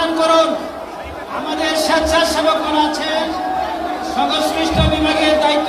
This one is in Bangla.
অবস্থান করুন। আমাদের স্বেচ্ছাসেবকরা আছেন। সংশ্লিষ্ট বিভাগের দায়িত্বশীলরা